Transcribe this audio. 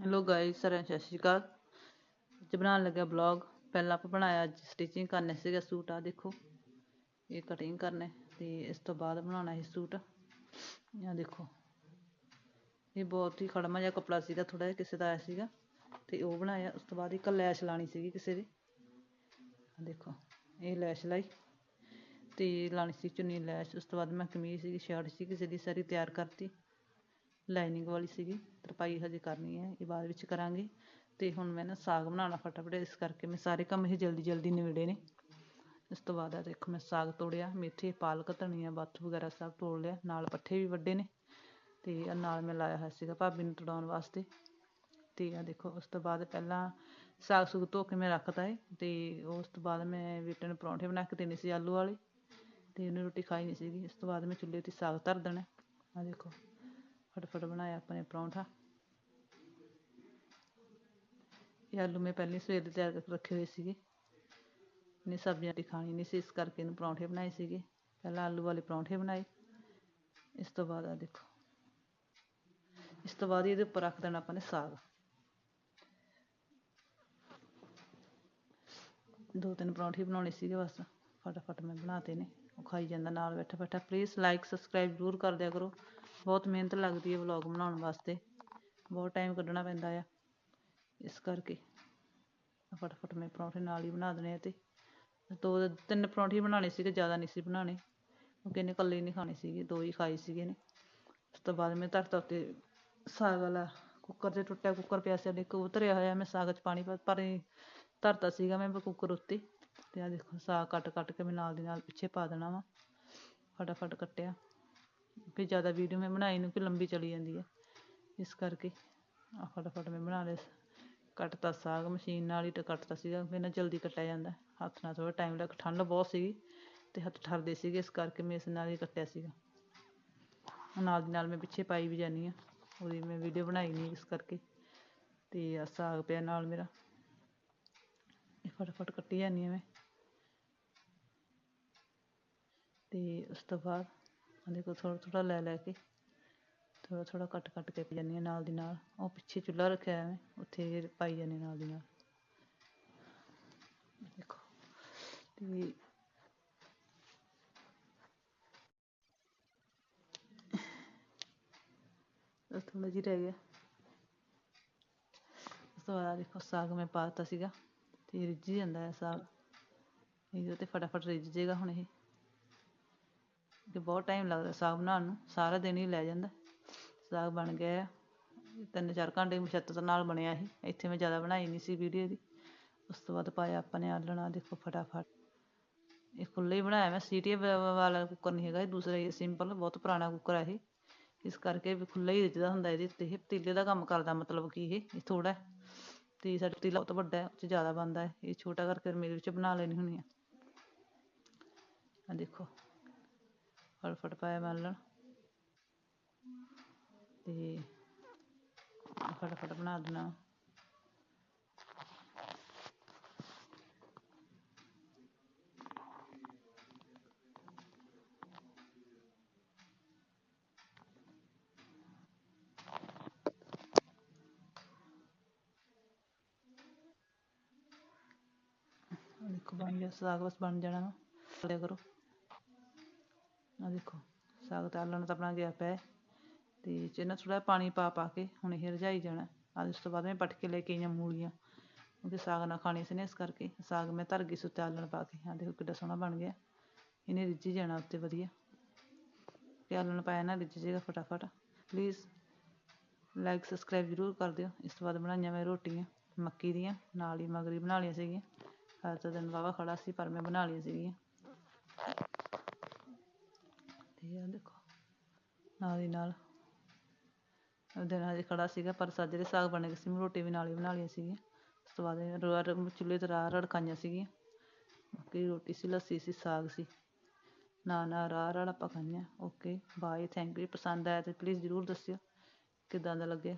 Hello guys ਸਾਰਿਆਂ ਨੂੰ ਸਤਿ ਸ਼੍ਰੀ ਅਕਾਲ। ਅੱਜ ਬਣਾਉਣ ਲੱਗਿਆ ਬਲੌਗ ਪਹਿਲਾਂ ਆਪਾਂ ਬਣਾਇਆ ਅੱਜ ਸਟਿਚਿੰਗ ਕਰਨੇ ਸੀਗਾ ਸੂਟ ਆ ਦੇਖੋ। ਇਹ ਕਟਿੰਗ ਕਰਨੇ, ਤੇ ਇਸ ਤੋਂ ਬਾਅਦ ਬਣਾਉਣਾ ਇਹ ਸੂਟ। ਆ ਦੇਖੋ। ਇਹ ਬਹੁਤ ਹੀ ਖੜਮਾ ਜਿਹਾ ਕਪੜਾ ਸੀਗਾ ਥੋੜਾ ਜਿਹਾ ਕਿਸੇ ਦਾ ਆਇਆ ਸੀਗਾ। ਤੇ ਉਹ ਬਣਾਇਆ, ਉਸ ਤੋਂ ਬਾਅਦ ਇੱਕ ਲੈਸ਼ ਲਾਣੀ ਸੀਗੀ ਕਿਸੇ ਦੀ। ਦੇਖੋ, ਇਹ ਲੈਸ਼ ਲਾਈ। ਤੇ ਲਾਣੀ ਸੀ ਚੁੰਨੀ ਲੈਸ਼, ਉਸ ਤੋਂ ਬਾਅਦ ਮੈਂ ਕਮੀਜ਼ ਸੀਗੀ ਸ਼ਰਟ ਸੀ ਕਿਸੇ ਦੀ ਸਾਰੀ ਤਿਆਰ ਕਰਤੀ। ਲਾਈਨਿੰਗ ਵਾਲੀ ਸੀਗੀ, ਤਰਪਾਈ ਹਜੇ ਕਰਨੀ ਹੈ, ਇਹ ਬਾਅਦ ਵਿੱਚ ਕਰਾਂਗੇ। ਤੇ ਹੁਣ ਮੈਂ ਨਾ ਸਾਗ ਬਣਾਉਣਾ ਫਟਾਫਟ, ਇਸ ਕਰਕੇ ਮੈਂ ਸਾਰੇ ਕੰਮ ਇਹ ਜਲਦੀ ਜਲਦੀ ਨਿਬੜੇ ਨੇ। ਇਸ ਤੋਂ ਬਾਅਦ ਆ ਦੇਖੋ ਮੈਂ ਸਾਗ ਤੋੜਿਆ, ਮੇਥੇ, ਪਾਲਕ, ਧਨੀਆ ਬੱਥ ਵਗੈਰਾ ਸਭ ਤੋੜ ਲਿਆ, ਨਾਲ ਪੱਠੇ ਵੀ ਵੱਡੇ ਨੇ। ਤੇ ਨਾਲ ਮੈਂ ਲਾਇਆ ਹੋਇਆ ਸੀਗਾ ਭਾਬੀ ਨੂੰ ਤੜਾਉਣ ਵਾਸਤੇ। ਤੇ ਆ ਦੇਖੋ, ਉਸ ਤੋਂ ਬਾਅਦ ਪਹਿਲਾਂ ਸਾਗ ਸੁਗ ਧੋ ਕੇ ਮੈਂ ਰੱਖਤਾ ਏ, ਤੇ ਉਸ ਤੋਂ ਬਾਅਦ ਮੈਂ ਬੇਟੇ ਨੂੰ ਪਰੌਂਠੇ ਬਣਾ ਕੇ ਦੇਣੇ ਸੀ ਆਲੂ ਵਾਲੇ। ਤੇ ਉਹਨੇ ਰੋਟੀ ਖਾਈ ਨਹੀਂ ਸੀਗੀ, ਇਸ ਤੋਂ ਬਾਅਦ ਮੈਂ ਚੁੱਲ੍ਹੇ 'ਤੇ ਸਾਗ ਧਰ ਦੇਣਾ। ਆ ਦੇਖੋ। ਫਟਾਫਟ ਬਣਾਇਆ ਆਪਣੇ ਪਰੌਂਠਾ ਇਹ ਆਲੂ ਮੈਂ ਪਹਿਲੇ ਸਵੇਰ ਦੇ ਤਿਆਰ ਕਰਕੇ ਰੱਖੇ ਹੋਏ ਸੀਗੇ ਨੇ ਸਬਜ਼ੀਆਂ ਦੀ ਖਾਣੀ ਨਹੀਂ ਸੀ ਇਸ ਕਰਕੇ ਇਹਨੂੰ ਪਰੌਂਠੇ ਬਣਾਏ ਸੀਗੇ ਪਹਿਲਾਂ ਆਲੂ ਵਾਲੇ ਪਰੌਂਠੇ ਬਣਾਏ ਇਸ ਤੋਂ ਬਾਅਦ ਆ ਦੇਖੋ ਇਸ ਤੋਂ ਬਾਅਦ ਇਹਦੇ ਉੱਪਰ ਰੱਖ ਦੇਣਾ ਆਪਾਂ ਨੇ ਸਾਗ ਦੋ ਤਿੰਨ ਪਰੌਂਠੇ ਬਣਾਉਣੇ ਸੀਗੇ ਬਸ ਫਟਾਫਟ ਮੈਂ ਬਣਾਤੇ ਨੇ, ਉਹ ਖਾਈ ਜਾਂਦਾ ਨਾਲ ਬੈਠਾ ਬੈਠਾ। ਪਲੀਜ਼ ਲਾਈਕ ਸਬਸਕ੍ਰਾਈਬ ਜ਼ਰੂਰ ਕਰ ਦਿਆ ਕਰੋ। ਬਹੁਤ ਮਿਹਨਤ ਲੱਗਦੀ ਹੈ ਵਲੌਗ ਬਣਾਉਣ ਵਾਸਤੇ। ਬਹੁਤ ਟਾਈਮ ਕੱਢਣਾ ਪੈਂਦਾ ਆ। ਇਸ ਕਰਕੇ ਫਟਾਫਟ ਮੈਂ ਪਰੌਂਠੇ ਨਾਲ ਹੀ ਬਣਾ ਦੇਣੇ ਤੇ ਦੋ, ਤਿੰਨ ਪਰੌਂਠੇ ਬਣਾਉਣੇ ਸੀਗੇ, ਜ਼ਿਆਦਾ ਨਹੀਂ ਸੀ ਬਣਾਉਣੇ। ਕਿਉਂਕਿ ਇਹਨੇ ਇਕੱਲੇ ਨਹੀਂ ਖਾਣੇ ਸੀਗੇ, ਦੋ ਹੀ ਖਾਏ ਸੀਗੇ ਨੇ। ਉਸ ਤੋਂ ਬਾਅਦ ਮੈਂ ਧਰਤਾ ਉੱਤੇ ਸਾਗ ਵਾਲਾ ਕੁੱਕਰ ਤੇ ਟੁੱਟਿਆ ਕੁੱਕਰ ਪਿਆ ਸੀ ਦੇਖੋ ਉਤਰਿਆ ਹੋਇਆ। ਮੈਂ ਸਾਗ 'ਚ ਪਾਣੀ ਪਰ ਧਰਤਾ ਸੀਗਾ, ਮੈਂ ਕੁੱਕਰ ਉੱਤੇ ਤੇ ਆਹ ਦੇਖੋ, ਸਾਗ ਕੱਟ ਕੱਟ ਕੇ ਮੈਂ ਨਾਲ ਦੀ ਨਾਲ ਪਿੱਛੇ ਪਾ ਦੇਣਾ ਵਾ। ਫਟਾਫਟ ਕੱਟਿਆ। ਕਿ ਜ਼ਿਆਦਾ ਵੀਡੀਓ ਮੈਂ ਬਣਾਈ ਨੂੰ ਕਿ ਲੰਬੀ ਚਲੀ ਜਾਂਦੀ ਹੈ ਇਸ ਕਰਕੇ ਆਹ ਫਟਾਫਟ ਮੈਂ ਬਣਾ ਲਿਆ। ਕੱਟਤਾ ਸਾਗ ਮਸ਼ੀਨ ਨਾਲ ਹੀ ਤਾਂ ਕੱਟਤਾ ਸੀਗਾ। ਫਿਰ ਨਾ ਜਲਦੀ ਕੱਟਿਆ ਜਾਂਦਾ। ਹੱਥ ਨਾਲ ਥੋੜ੍ਹਾ ਟਾਈਮ ਲੱਗ, ਠੰਡ ਬਹੁਤ ਸੀਗੀ ਤੇ ਹੱਥ ਠਰਦੇ ਸੀਗੇ, ਇਸ ਕਰਕੇ ਮੈਂ ਇਸ ਨਾਲ ਹੀ ਕੱਟਿਆ ਸੀਗਾ। ਨਾਲ ਦੀ ਨਾਲ ਮੈਂ ਪਿੱਛੇ ਪਾਈ ਵੀ ਜਾਨੀ ਆ। ਉਹਦੀ ਮੈਂ ਵੀਡੀਓ ਬਣਾਈ ਨਹੀਂ ਇਸ ਕਰਕੇ। ਤੇ ਆ ਸਾਗ ਪਿਆ ਨਾਲ ਮੇਰਾ। ਫਟਾਫਟ ਕੱਟੀ ਜਾਨੀ ਆ ਮੈਂ। ਤੇ ਉਸ ਤੋਂ ਬਾਅਦ ਉਹਦੇ ਕੋਲ ਥੋੜ੍ਹਾ ਥੋੜ੍ਹਾ ਲੈ ਲੈ ਕੇ ਥੋੜ੍ਹਾ ਥੋੜ੍ਹਾ ਕੱਟ ਕੱਟ ਕੇ ਪਈ ਜਾਂਦੀ ਹਾਂ ਨਾਲ ਦੀ ਨਾਲ। ਉਹ ਪਿੱਛੇ ਚੁੱਲ੍ਹਾ ਰੱਖਿਆ ਹੈ ਮੈਂ, ਉੱਥੇ ਪਾਈ ਜਾਂਦੀ ਨਾਲ ਦੀ ਨਾਲ। ਦੇਖੋ, ਤੇ ਥੋੜਾ ਜਿਹਾ ਰਹਿ ਗਿਆ। ਉਸ ਤੋਂ ਬਾਅਦ ਦੇਖੋ, ਸਾਗ ਮੈਂ ਪਾ ਦਿੱਤਾ ਸੀਗਾ, ਤੇ ਰਿੱਝ ਜਾਂਦਾ ਹੈ ਸਾਗ। ਇਹਦੇ ਤੇ ਫਟਾਫਟ ਰਿੱਝ ਜੇਗਾ ਹੁਣ ਇਹ। ਕਿ ਬਹੁਤ ਟਾਈਮ ਲੱਗਦਾ ਸਾਗ ਬਣਾਉਣ ਨੂੰ, ਸਾਰਾ ਦਿਨ ਹੀ ਲੈ ਜਾਂਦਾ। ਸਾਗ ਬਣ ਗਿਆ, ਤਿੰਨ ਚਾਰ ਘੰਟੇ ਮੁਸ਼ੱਤਤ ਨਾਲ ਬਣਿਆ ਇਹ ਇੱਥੇ ਮੈਂ ਜ਼ਿਆਦਾ ਬਣਾਈ ਨਹੀਂ ਸੀ ਵੀਡੀਓ ਦੀ। ਉਸ ਤੋਂ ਬਾਅਦ ਪਾਇਆ ਆਪਾਂ ਨੇ ਆਲਣਾ ਦੇਖੋ ਫਟਾਫਟ। ਇਹ ਖੁੱਲ੍ਹਾ ਹੀ ਬਣਾਇਆ ਮੈਂ, ਸੀਟੀ ਵਾਲਾ ਕੁੱਕਰ ਨਹੀਂ ਹੈਗਾ, ਇਹ ਦੂਸਰਾ ਹੀ ਸਿੰਪਲ ਬਹੁਤ ਪੁਰਾਣਾ ਕੁੱਕਰ ਹੈ ਇਹ। ਇਸ ਕਰਕੇ ਵੀ ਖੁੱਲ੍ਹਾ ਹੀ ਰਿੱਝਦਾ ਹੁੰਦਾ ਇਹਦੇ ਉੱਤੇ। ਇਹ ਪਤੀਲੇ ਦਾ ਕੰਮ ਕਰਦਾ ਮਤਲਬ ਕਿ ਇਹ ਥੋੜਾ ਤੇ ਸਾਡਾ ਪਤੀਲਾ ਬਹੁਤ ਵੱਡਾ ਹੈ, ਉਹ 'ਚ ਜ਼ਿਆਦਾ ਬਣਦਾ ਹੈ। ਇਹ ਛੋਟਾ ਕਰਕੇ ਮੇਰੇ ਵਿੱਚ ਬਣਾ ਲੈਣੀ ਹੁੰਦੀ ਆ ਆ ਦੇਖੋ। ਫਟਾਫਟ ਪਾਇਆ ਮੱਲਣ ਤੇ ਫਟਾਫਟ ਬਣਾ ਦੇਣਾ ਦੇਖੋ ਬਣ ਗਿਆ ਸਾਗ ਬਸ ਬਣ ਜਾਣਾ ਵਾ ਲਿਆ ਕਰੋ ਆ ਦੇਖੋ, ਸਾਗ ਤਾਲਣ ਤਾਂ ਆਪਣਾ ਗਿਆ ਪਿਆ ਤੇ ਚ ਨਾ ਥੋੜਾ ਪਾਣੀ ਪਾ ਪਾ ਕੇ ਹੁਣ ਇਹ ਰਝਾਈ ਜਾਣਾ ਆ ਉਸ ਤੋਂ ਬਾਅਦ ਮੈਂ ਪਟਕੇ ਲੈ ਕੇ ਆਈਆਂ ਮੂਲੀਆਂ। ਕਿਉਂਕਿ ਸਾਗ ਨਾ ਖਾਣੀ ਸੀ ਨੇ ਇਸ ਕਰਕੇ। ਸਾਗ ਮੈਂ ਧਰ ਗਈ ਸੀ ਉੱਤੇ ਆਲਣ ਪਾ ਕੇ। ਆ ਦੇਖੋ ਕਿੱਡਾ ਸੋਹਣਾ ਬਣ ਗਿਆ। ਇਹਨੇ ਰਿੱਝੀ ਜਾਣਾ ਉੱਤੇ ਵਧੀਆ। ਤੇ ਆਲਣ ਪਾਇਆ ਨਾ ਰਿੱਝ ਜੇਗਾ ਫਟਾਫਟ। ਪਲੀਜ਼ ਲਾਈਕ ਸਬਸਕ੍ਰਾਈਬ ਜ਼ਰੂਰ ਕਰ ਦਿਓ। ਇਸ ਤੋਂ ਬਾਅਦ ਬਣਾਈਆਂ ਮੈਂ ਰੋਟੀਆਂ, ਮੱਕੀ ਦੀਆਂ, ਨਾਲ ਹੀ ਮਗਰੀ ਬਣਾ ਲਈਆਂ ਸੀਗੀਆਂ। ਅੱਜ ਤਾਂ ਦਿਨ ਵਾਵਾ ਖੜਾ ਸੀ, ਪਰ ਮੈਂ ਬਣਾ ਲਈਆਂ ਸੀਗੀਆਂ। ਤੇ ਆ ਦੇਖੋ, ਨਾਲ ਦੀ ਨਾਲ। ਦਿਨ ਹਜੇ ਖੜਾ ਸੀਗਾ, ਪਰ ਸਾਜਰੇ ਸਾਗ ਬਣ ਗਏ ਸੀ, ਮੈਂ ਰੋਟੀ ਵੀ ਨਾਲ ਹੀ ਬਣਾ ਲਈਆਂ ਸੀਗੀਆਂ। ਉਸ ਤੋਂ ਬਾਅਦ ਚੁੱਲ੍ਹੇ 'ਤੇ ਰਾਹ ਰੜਕਾਈਆਂ ਸੀਗੀਆਂ। ਬਾਕੀ ਰੋਟੀ ਸੀ, ਲੱਸੀ ਸੀ, ਸਾਗ ਸੀ। ਨਾ ਨਾ ਰਾਹ ਰੜ ਆਪਾਂ ਖਾਈਆਂ ਓਕੇ ਬਾਏ ਥੈਂਕ ਯੂ ਪਸੰਦ ਆਇਆ ਤਾਂ ਪਲੀਜ਼ ਜ਼ਰੂਰ ਦੱਸਿਓ, ਕਿੱਦਾਂ ਦਾ ਲੱਗਿਆ।